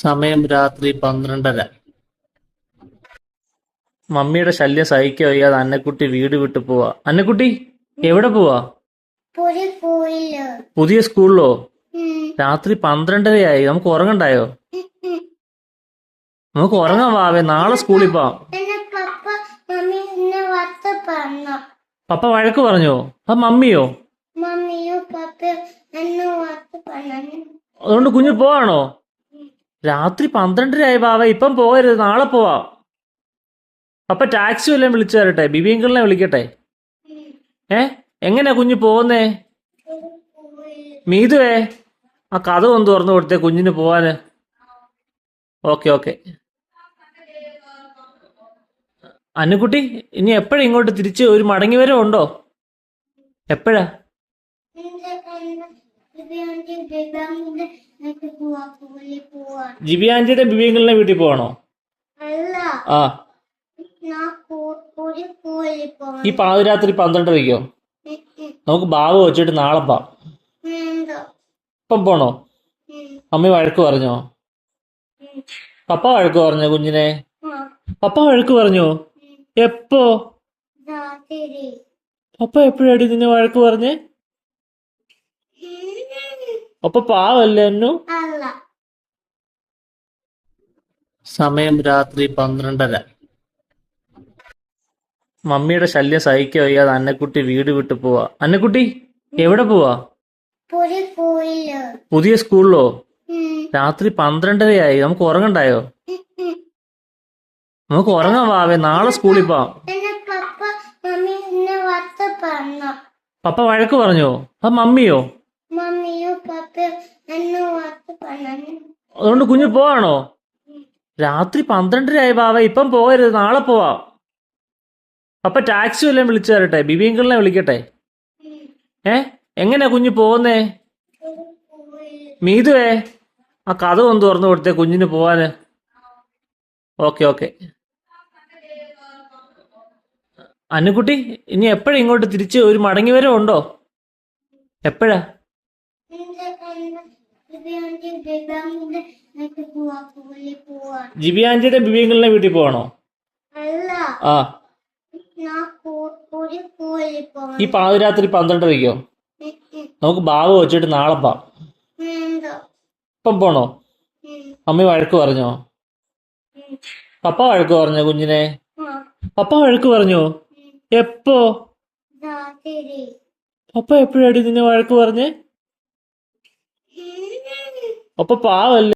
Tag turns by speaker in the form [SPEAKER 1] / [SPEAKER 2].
[SPEAKER 1] സമയം രാത്രി പന്ത്രണ്ടര. മമ്മിയുടെ ശല്യം സഹിക്കാൻ വയ്യാതെ അന്നക്കുട്ടി വീട് വിട്ടു പോവാ. അന്നക്കുട്ടി എവിടെ പോവാ? പുതിയ സ്കൂളിലോ. രാത്രി പന്ത്രണ്ടരയായി. നമുക്ക് ഉറങ്ങണ്ടായോ? നമുക്ക് ഉറങ്ങാൻ വാവേ. നാളെ സ്കൂളിൽ പോവാം.
[SPEAKER 2] പപ്പ മമ്മി എന്നെ വത്ത പറഞ്ഞു.
[SPEAKER 1] പപ്പ വഴക്ക് പറഞ്ഞോ? ആ മമ്മിയോ? അതുകൊണ്ട് കുഞ്ഞു പോവാണോ? രാത്രി പന്ത്രണ്ടരയായി ബാവ ഇപ്പം പോകരുത് നാളെ പോവാം. അപ്പൊ ടാക്സി വല്ലതും വിളിച്ചു തരട്ടെ ബിബിയങ്കിളിനെ വിളിക്കട്ടെ. ഏ? എങ്ങനെയാ കുഞ്ഞു പോകുന്നേ? മീതുവേ ആ കഥ ഒന്ന് തുറന്നു കൊടുത്തേ കുഞ്ഞിന് പോവാന്. Okay okay. അനുക്കുട്ടി ഇനി എപ്പോഴാ ഇങ്ങോട്ട് തിരിച്ച്? ഒരു മടങ്ങി വരവ് ഉണ്ടോ എപ്പോഴാ? ജിബിയാഞ്ചിയുടെ ബിബിയങ്കിളിനെ വീട്ടിൽ പോവാണോ ആ. ഈ പാതിരാത്രി പന്ത്രണ്ടരയ്ക്കോ? നമുക്ക് ബാബു വെച്ചിട്ട് നാളെ
[SPEAKER 2] പാ
[SPEAKER 1] ഇപ്പം പോണോ? അമ്മ വഴക്ക് പറഞ്ഞോ. പപ്പ വഴക്ക് പറഞ്ഞോ കുഞ്ഞിനെ. പപ്പ വഴക്ക് പറഞ്ഞോ? എപ്പോ? പപ്പ എപ്പോഴാടി നിന്നെ വഴക്ക് പറഞ്ഞേ. അപ്പൊ പാവല്ലേ എന്നു സമയം രാത്രി പന്ത്രണ്ടര. മമ്മിയുടെ ശല്യം സഹിക്കാൻ വയ്യാതെ അന്നക്കുട്ടി വീട് വിട്ടു പോവാ. അന്നക്കുട്ടി എവിടെ പോവാ? പുതിയ സ്കൂളിലോ. രാത്രി പന്ത്രണ്ടരയായി. നമുക്ക് ഉറങ്ങണ്ടായോ. നമുക്ക് ഉറങ്ങാൻ വാവേ. നാളെ സ്കൂളിൽ പോവാം.
[SPEAKER 2] പപ്പ മമ്മി എന്നെ വത്ത പറഞ്ഞു.
[SPEAKER 1] പപ്പ വഴക്ക് പറഞ്ഞോ? അപ്പൊ മമ്മിയും
[SPEAKER 2] പപ്പയും എന്നെ വത്ത പറഞ്ഞു
[SPEAKER 1] അതുകൊണ്ട് കുഞ്ഞു പോവാണോ? രാത്രി പന്ത്രണ്ടരയായി ബാവ ഇപ്പം പോകരുത് നാളെ പോവാം. അപ്പൊ ടാക്സി വല്ലതും വിളിച്ചു തരട്ടെ ബിബിയങ്കിളിനെ വിളിക്കട്ടെ. ഏ? എങ്ങനെയാ കുഞ്ഞു പോകുന്നേ? മീതുവേ ആ കഥ ഒന്ന് തുറന്നു കൊടുത്തേ കുഞ്ഞിന് പോവാന്. Okay okay. അനുകുട്ടി ഇനി എപ്പോഴാ ഇങ്ങോട്ട് തിരിച്ച്? ഒരു മടങ്ങി വരെ ഉണ്ടോ എപ്പോഴാ?
[SPEAKER 2] ദിവ്യാഞ്ചി ആന്റിയുടെ എനിക്ക് പോവാ പോയി പോവാ
[SPEAKER 1] ജിബിയാഞ്ചിയുടെ ബിബിയങ്കിളിനെ വീട്ടിൽ പോവാണോ ആ ഈ പാതിരാത്രി പന്ത്രണ്ടരയ്ക്കോ. നമുക്ക് ബാബു വെച്ചിട്ട് നാളെ
[SPEAKER 2] പാ
[SPEAKER 1] ഇപ്പം പോണോ. അമ്മ വഴക്ക് പറഞ്ഞോ. പപ്പ വഴക്ക് പറഞ്ഞോ കുഞ്ഞിനെ. പപ്പ വഴക്ക് പറഞ്ഞോ? എപ്പോ? പപ്പ എപ്പോഴാടി നിന്നെ വഴക്ക് പറഞ്ഞേ. അപ്പൊ പാവല്ലേ?